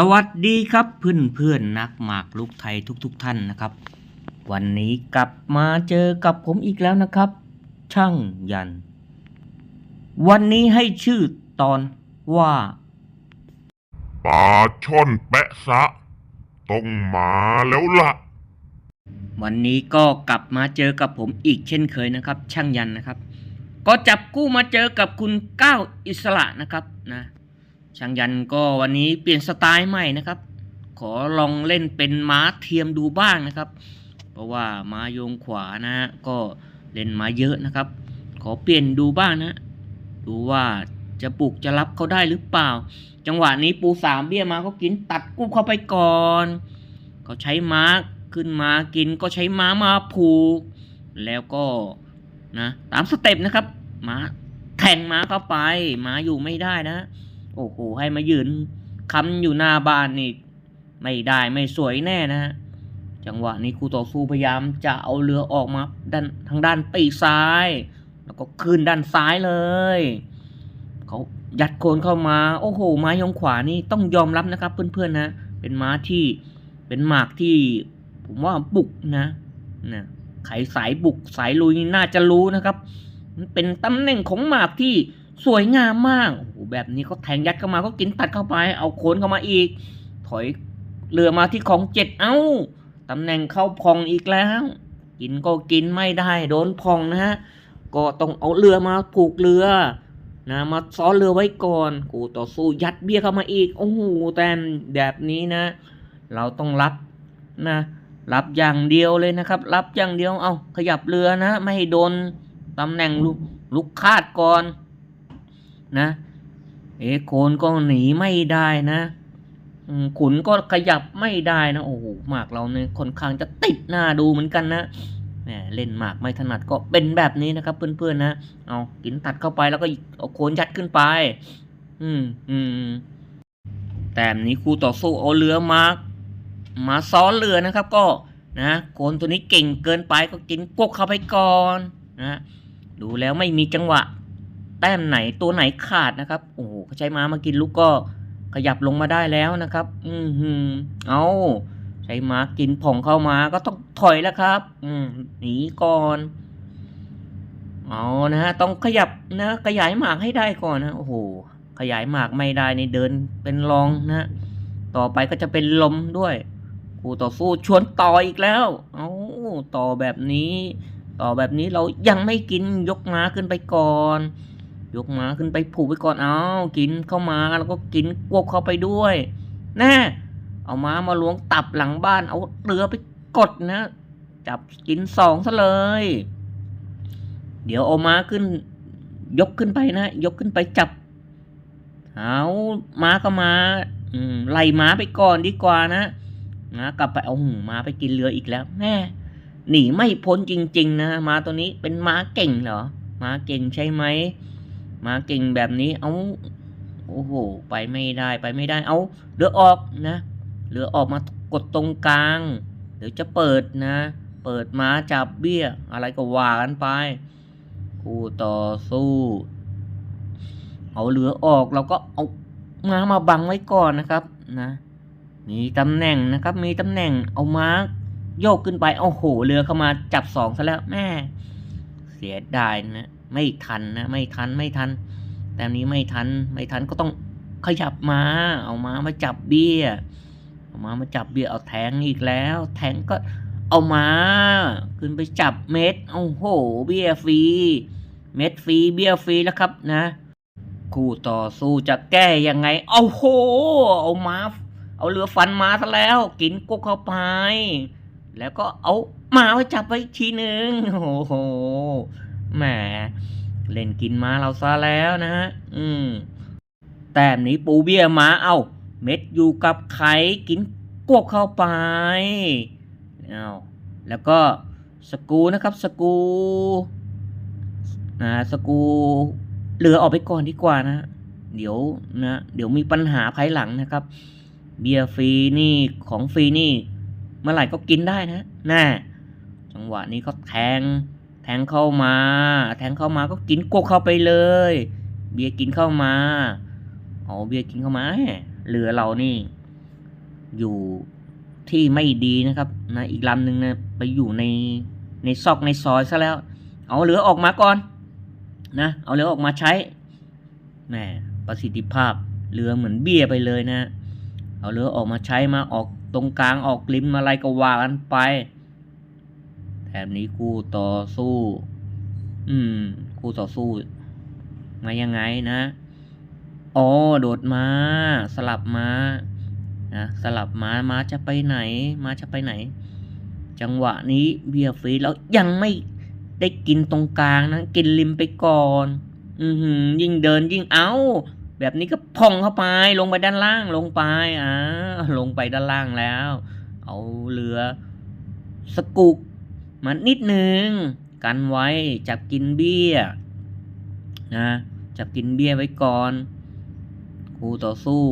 สวัสดีครับเพื่อนเพื่อนนักหมากลุกไทยทุกๆทท่านนะครับ วันนี้กลับมาเจอกับผมอีกแล้วนะครับ ช่างยัน วันนี้ให้ชื่อตอนว่าปลาช่อนแปะซะต้องมาแล้วล่ะ วันนี้ก็กลับมาเจอกับผมอีกเช่นเคยนะครับ ช่างยันนะครับ ก็จับกู้มาเจอกับคุณก้าวอิสระนะครับนะ ช่างยันก็วันนี้เปลี่ยนสไตล์ใหม่นะครับ ขอลองเล่นเป็นม้าเทียมดูบ้างนะครับ เพราะว่าม้าโยงขวานะก็เล่นมาเยอะนะครับ ขอเปลี่ยนดูบ้างนะ ดูว่าจะปลุกจะรับเขาได้หรือเปล่า จังหวะนี้ปูสามเบี้ยมาก็กินตัดกู้เข้าไปก่อน เขาใช้ม้าขึ้นมากินก็ใช้ม้ามาผูก แล้วก็นะตามสเต็ปนะครับม้าแทงม้าเข้าไปม้าอยู่ไม่ได้นะ โอ้โหให้มายืนค้ำอยู่หน้าบ้านนี่ไม่ได้ไม่สวยแน่นะฮะจังหวะนี้ครูต่อสู้พยายามจะเอาเรือออกมาด้านทางด้านปีกซ้าย แล้วก็ขึ้นด้านซ้ายเลยเขายัดโคนเข้ามาโอ้โหม้ายองขวานี่ต้องยอมรับนะครับ เพื่อนๆนะ เป็นม้าที่เป็นหมากที่ ผมว่าบุกนะนะใครสายบุกสายลุยนี่น่าจะรู้นะครับ มันเป็นตำแหน่งของหมากที่ สวยงามมากโอ้โหแบบนี้ก็แทงยัดเข้ามาก็กินตัดเข้าไป เอาโคนเข้ามาอีก ถอยเรือมาที่ของเจ็ดเอ้าตำแหน่งเข้าพองอีกแล้ว กินก็กินไม่ได้โดนพองนะฮะก็ต้องเอาเรือมาผูกเรือนะมาซ้อนเรือไว้ก่อนกูต่อสู้ยัดเบี้ยเข้ามาอีกโอ้โหแต่แบบนี้นะ เราต้องรับนะ รับอย่างเดียวเลยนะครับ รับอย่างเดียวเอาขยับเรือนะ ไม่ให้โดนตำแหน่งลูกลูกคาดก่อน นะ เอโคนก็หนีไม่ได้นะขุนก็ขยับไม่ได้นะโอ้โหหมากเราเนี่ยค่อนข้างจะติดหน้าดูเหมือนกันนะแหมเล่นหมากไม่ถนัดก็เป็นแบบนี้นะครับ เพื่อนๆนะเอากินตัดเข้าไปแล้วก็เอาโคนยัดขึ้นไป อืมอืมแต่นี้ครูต่อสู้เอาเรือมามาซ้อนเรือนะครับ ก็นะโคนตัวนี้เก่งเกินไปก็กินกกเข้าไปก่อนนะดูแล้วไม่มีจังหวะ แต้มไหนตัวไหนขาดนะครับ โอ้โหเขาใช้ม้ามากินลูกก็ขยับลงมาได้แล้วนะครับ อืมเอาใช้ม้ากินผ่องเข้ามาก็ต้องถอยแล้วครับ อืมหนีก่อนเอานะฮะต้องขยับนะขยายหมากให้ได้ก่อนนะโอ้โหขยายหมากไม่ได้ในเดินเป็นรองนะต่อไปก็จะเป็นลมด้วยคู่ต่อสู้ชวนต่ออีกแล้วเอาต่อแบบนี้ ต่อแบบนี้เรายังไม่กินยกม้าขึ้นไปก่อน ยกม้าขึ้นไปผูกไปก่อนเอากินเข้ามาแล้วก็กินกวบเข้าไปด้วยแน่เอาม้ามาล้วงตับหลังบ้าน เอาเรือไปกดนะ จับกินสองซะเลย เดี๋ยวเอาม้าขึ้น ยกขึ้นไปนะ ยกขึ้นไปจับเอาม้าก็มาอืมไล่ม้าไปก่อนดีกว่านะนะกลับไปเอาหูม้าไปกินเรืออีกแล้วแม่หนีไม่พ้นจริง ๆ นะม้าตัวนี้เป็นม้าเก่งเหรอม้าเก่งใช่ไหม มาเก่งแบบนี้เอาโอ้โห ไปไม่ได้ไปไม่ได้ เอาเรือออกนะเรือออกมากดตรงกลาง เดี๋ยวจะเปิดนะ เปิดม้าจับเบี้ย อะไรก็ว่ากันไป คู่ต่อสู้ เอาเรือออกเราก็เอาม้ามาบังไว้ก่อนนะครับนะ มีตำแหน่งนะครับ มีตำแหน่งเอาม้าโยกขึ้นไป โอ้โห เรือเข้ามาจับสองซะแล้วแม่ เสียดายนะ ไม่ทันนะไม่ทันไม่ทัน แต่นี้ไม่ทันไม่ทันก็ต้องขยับมา เอามามาจับเบี้ยเอามามาจับเบี้ยเอาแทงอีกแล้ว แทงก็เอามาขึ้นไปจับเม็ดโอ้โห เบี้ยฟรีเม็ดฟรีเบี้ยฟรีแล้วครับนะ คู่ต่อสู้จะแก้ยังไงเอาโห เอามา เอาเรือฟันมาซะแล้ว กินกุ๊กเข้าไป แล้วก็เอามาไว้จับไว้ทีหนึ่งโอ้โห แหมเล่นกินมาเราซะแล้วนะฮะ อืม แต้มนี้ปูเบี้ยมาเอาเม็ดอยู่กับไข่กินกวบเข้าไป เอาแล้วก็สกูนะครับสกูนะสกูเหลือออกไปก่อนดีกว่านะ เดี๋ยวนะ เดี๋ยวมีปัญหาภายหลังนะครับ เบียร์ฟรีนี่ของฟรีนี่ เมื่อไหร่ก็กินได้นะน่าจังหวะนี้ก็แทง ทงเข้ามา แทงเข้ามาก็กินกกเข้าไปเลย เบียร์กินเข้ามาเอาเบียร์กินเข้ามาแหมเรือเรานี่ อยู่ที่ไม่ดีนะครับนะอีกลำหนึ่งนะไปอยู่ในในซอกในซอยซะแล้ว เอาเรือออกมาก่อนนะเอาเรือออกมาใช้แหมประสิทธิภาพเรือเหมือนเบี้ยไปเลยนะ เอาเรือออกมาใช้มาออกตรงกลางออกริมอะไรก็ว่ากันไป แถมนี้คู่ต่อสู้ อืม คู่ต่อสู้ มายังไงนะอ๋อโดดมา สลับมานะสลับมามาจะไปไหน มาจะไปไหน จังหวะนี้เบียร์ฟรีแล้วยังไม่ได้กินตรงกลางนะกินริมไปก่อน อือหือ ยิ่งเดินยิ่งเอา แบบนี้ก็พองเข้าไป ลงไปด้านล่างลงไปอ่าลงไปด้านล่างแล้ว เอาเรือ สกุก มานิดนึง กันไว้จับกินเบี้ยนะจับกินเบี้ยไว้ก่อนคู่ต่อสู้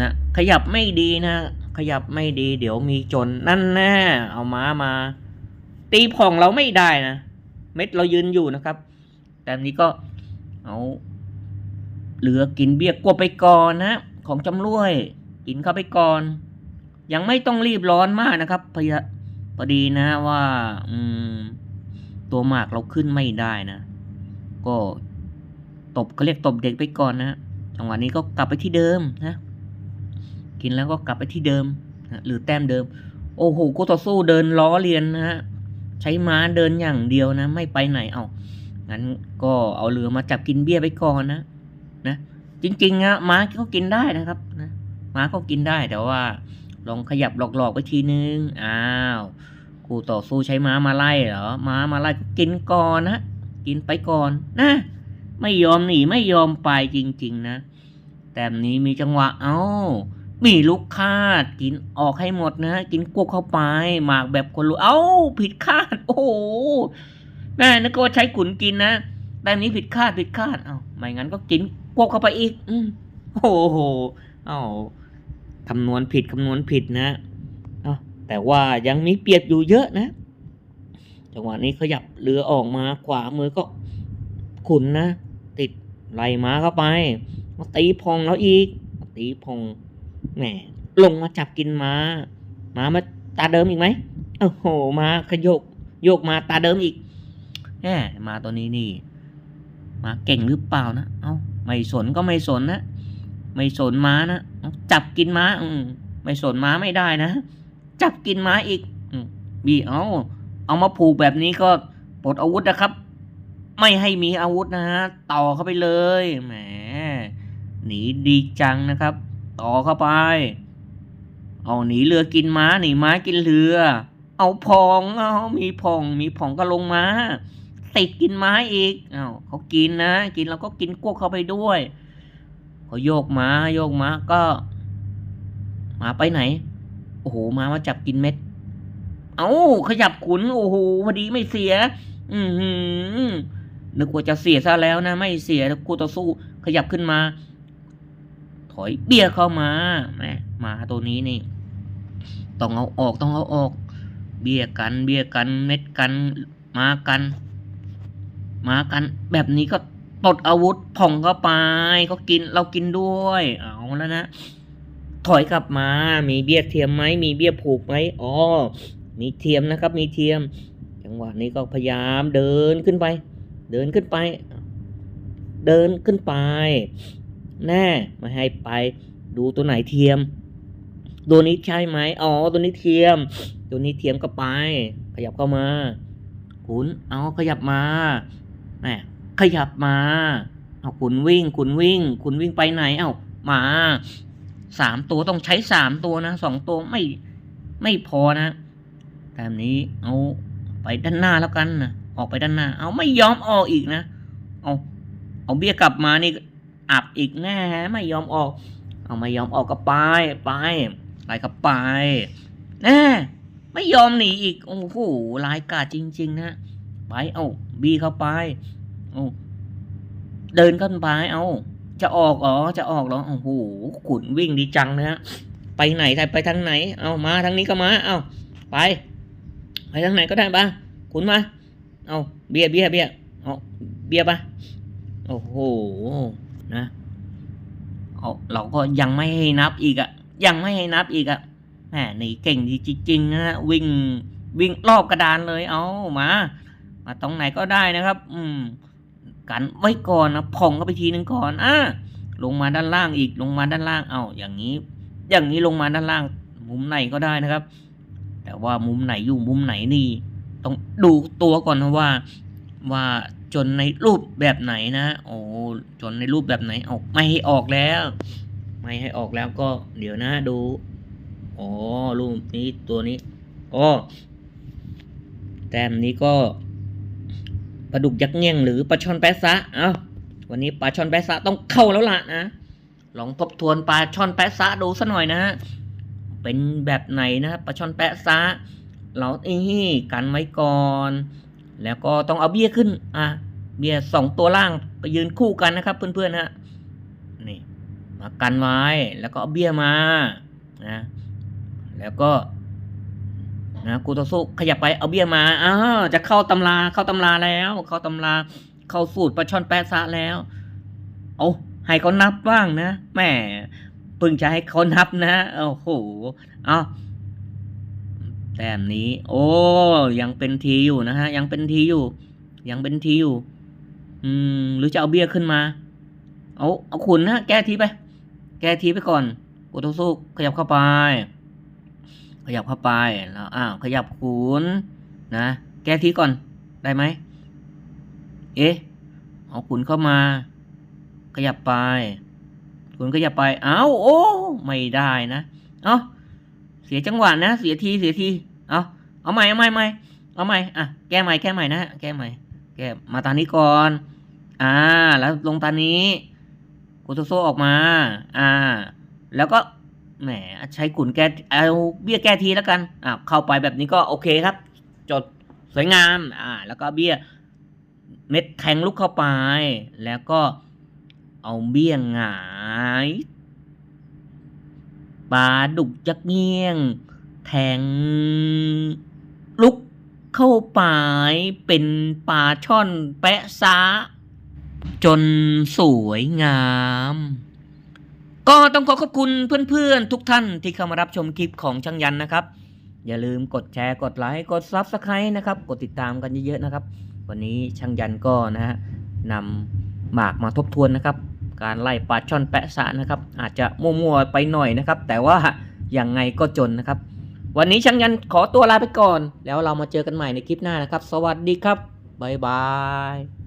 นะขยับไม่ดีนะ ขยับไม่ดี เดี๋ยวมีจนนั่นแน่เอาม้ามา ตีผ่องเราไม่ได้นะเม็ดเรายืนอยู่นะครับ แต่นี้ก็เอาเหลือกินเบี้ยกลัวไปก่อนนะ ของจำรวย กินเข้าไปก่อน ยังไม่ต้องรีบร้อนมากนะครับพยา พอดีนะว่าตัวหมากเราขึ้นไม่ได้นะ ก็ตบเขาเรียกตบเด็กไปก่อนนะจังหวะนี้ก็กลับไปที่เดิมนะ กินแล้วก็กลับไปที่เดิมนะหรือแต้มเดิม โอ้โหกูต่อสู้เดินล้อเลียนนะฮะใช้ม้าเดินอย่างเดียวนะ ไม่ไปไหนเอางั้นก็เอาเรือมาจับกินเบี้ยไปก่อนนะนะจริงๆอะม้าก็กินได้นะครับนะม้าก็กินได้แต่ว่า ลองขยับหลอกๆไปทีนึง อ้าวคู่ต่อสู้ใช้ม้ามาไล่เหรอ ม้ามาไล่ก็กินก่อนนะ กินไปก่อนนะ ไม่ยอมหนีไม่ยอมไปจริง ๆ นะ แต่นี้มีจังหวะ เอ้า มีลูกคาด กินออกให้หมดนะ กินกวกเข้าไป หมากแบบคนรู้ เอ้า ผิดคาด โอ้โหแม่นึกว่าใช้ขุนกินนะ แต่นี้ผิดคาดผิดคาด เอ้า ไม่งั้นก็กินกวกเข้าไปอีก อืมโอ้โห เอ้า คำนวณผิดคำนวณผิดนะเอาแต่ว่ายังมีเปียบอยู่เยอะนะ จังหวะนี้ขยับเรือออกมาขวามือก็ขุนนะ ติดไหลม้าเข้าไปมาตีพองแล้วอีก ตีพองแหมลงมาจับกินม้าม้ามาตาเดิมอีกไหมโอ้โหม้าขยกโยกมาตาเดิมอีกแหมมาตัวนี้นี่ มาเก่งหรือเปล่านะ เอ้าไม่สนก็ไม่สนนะ ไม่สนม้านะจับกินม้า อืไม่สนม้าไม่ได้นะ จับกินม้าอีกอบีเอาเอามาผูกแบบนี้ก็ปลดอาวุธนะครับ ไม่ให้มีอาวุธนะฮะต่อเข้าไปเลยแหมหนีดีจังนะครับ ต่อเข้าไป เอาหนีเรือกินม้าหนีม้ากินเรือ เอาพองเอามีพอง มีพองก็ลงมาติดกินม้าอีกเอาเขากินนะ กินแล้วก็กินกวกเข้าไปด้วย เขาโยกม้าโยกม้าก็หมาไปไหน โอ้โหม้ามาจับกินเม็ด เอาขยับขุน โอ้โหพอดีไม่เสีย อือหือนึกว่าจะเสียซะแล้วนะ ไม่เสียแล้วกูต่อสู้ ขยับขึ้นมา ถอยเบี้ยเข้ามาแหมหมาตัวนี้นี่ ต้องเอาออกต้องเอาออก เบี้ยกัน เบี้ยกัน เม็ดกัน มากัน มากัน แบบนี้ก็ ปลดอาวุธผ่องเข้าไป ก็กินเรากินด้วย เอาแล้วนะ ถอยกลับมา มีเบี้ยเทียมไหม มีเบี้ยผูกไหมอ๋อ มีเทียมนะครับ มีเทียม จังหวะนี้ก็พยายามเดินขึ้นไป เดินขึ้นไป เดินขึ้นไป แน่ไม่ให้ไป ดูตัวไหนเทียม ตัวนี้ใช่ไหมอ๋อ ตัวนี้เทียม ตัวนี้เทียมก็ไป ขยับเข้ามาขุนเอาขยับมาแหม ขยับมาเอาขุนวิ่งขุนวิ่งขุนวิ่งไปไหน เอามาสามตัวต้องใช้สามตัวนะสองตัวไม่ไม่พอนะแบบนี้เอาไปด้านหน้าแล้วกันนะออกไปด้านหน้า เอาไม่ยอมออกอีกนะเอาเอาเบี้ยกลับมานี่อับอีกแน่ไม่ยอมออก เอาไม่ยอมออกก็ไปไปไปก็ไปแน่ไม่ยอมหนีอีกโอ้โหลายกาจจริง ๆ นะไปเอาบีเข้าไป เอาเดินขึ้นไปเอา จะออกอ๋อจะออกเหรอโอ้โหขุนวิ่งดีจังนะฮะไปไหนใครไปทางไหน เอามาทางนี้ก็มา เอาไป ไปทางไหนก็ได้ปะขุนมา เอาเบียเบียเบียเอาเบียปะโอ้โหนะเอาเราก็ยังไม่ให้นับอีกอะยังไม่ให้นับอีกอะแหมนี่เก่งดีจริงๆนะฮะวิ่งวิ่งรอบกระดานเลย เอามา มาตรงไหนก็ได้นะครับ อืม กันไว้ก่อนนะผ่องก็ไปทีนึงก่อนอะลงมาด้านล่างอีกลงมาด้านล่างเอาอย่างนี้ อย่างนี้ลงมาด้านล่าง มุมไหนก็ได้นะครับ แต่ว่ามุมไหนอยู่มุมไหนนี่ ต้องดูตัวก่อนนะว่า ว่าจนในรูปแบบไหนนะโอ้จนในรูปแบบไหนเอาไม่ให้ออกแล้ว ไม่ให้ออกแล้วก็เดี๋ยวนะดูอ๋อรูปนี้ตัวนี้อ๋อแต้มนี้ก็ ปลาดุกยักษ์เงี้ยงหรือปลาช่อนแปะซะ เอ้า วันนี้ปลาช่อนแปะซะต้องเข้าแล้วล่ะนะ ลองทบทวนปลาช่อนแปะซะดูสัหน่อยนะฮะ เป็นแบบไหนนะปลาช่อนแปะซะ เราเอ้กันไว้ก่อน แล้วก็ต้องเอาเบี้ยขึ้น อะ เบี้ยสองตัวล่างไปยืนคู่กันนะครับเพื่อนๆฮะ นี่ มากันไว้ แล้วก็เอาเบี้ยมา นะ แล้วก็ นะกูต่อสู้ขยับไปเอาเบี้ยมาอ้าวจะเข้าตำราเข้าตำราแล้ว เข้าตำราเข้าสูตรปลาช่อนแปะซะแล้ว เอาให้เขานับบ้างนะแหมเพิ่งจะให้เขานับนะโอ้โหเอาแต้มนี้ โอ้ยังเป็นทีอยู่นะฮะ ยังเป็นทีอยู่ ยังเป็นทีอยู่ อืม หรือจะเอาเบี้ยขึ้นมา เอาเอาขุนนะแก้ทีไป แก้ทีไปก่อนกูต้องสู้ขยับเข้าไป ขยับเข้าไปแล้วอ้าวขยับขุนนะแก้ทีก่อนได้ไหมเอ๊ะเอาขุนเข้ามา ขยับไปขุนขยับไปเอ้าโอ้ไม่ได้นะเอ้าเสียจังหวะนะ เสียทีเสียทีเอาเอาใหม่เอาใหม่ใหม่เอาใหม่อะแก้ใหม่แก้ใหม่นะแก้ใหม่แก้มาตานี้ก่อนอ่าแล้วลงตานี้โกโตโซออกมา อ่า แล้วก็ แหมใช้ขุนแก้เอาเบี้ยแก้ทีแล้วกันอ่าเข้าไปแบบนี้ก็โอเคครับ จดสวยงามอ่าแล้วก็เบี้ยเม็ดแทงลุกเข้าไป แล้วก็เอาเบี้ยหงายปลาดุกยักเงี้ยง แทงลุกเข้าไปเป็นปลาช่อนแปะซะจนสวยงาม ก็ต้องขอขอบคุณเพื่อนๆ ทุกท่านที่เข้ามารับชมคลิปของช่างยันนะครับ อย่าลืมกดแชร์กดไลค์กด Subscribe นะครับ กดติดตามกันเยอะๆนะครับ วันนี้ช่างยันก็นะฮะนำหมากมาทบทวนนะครับ การไล่ปลาช่อนแปะซะนะครับ อาจจะมั่วๆไปหน่อยนะครับ แต่ว่ายังไงก็จนนะครับ วันนี้ช่างยันขอตัวลาไปก่อน แล้วเรามาเจอกันใหม่ในคลิปหน้านะครับ สวัสดีครับบ๊ายบาย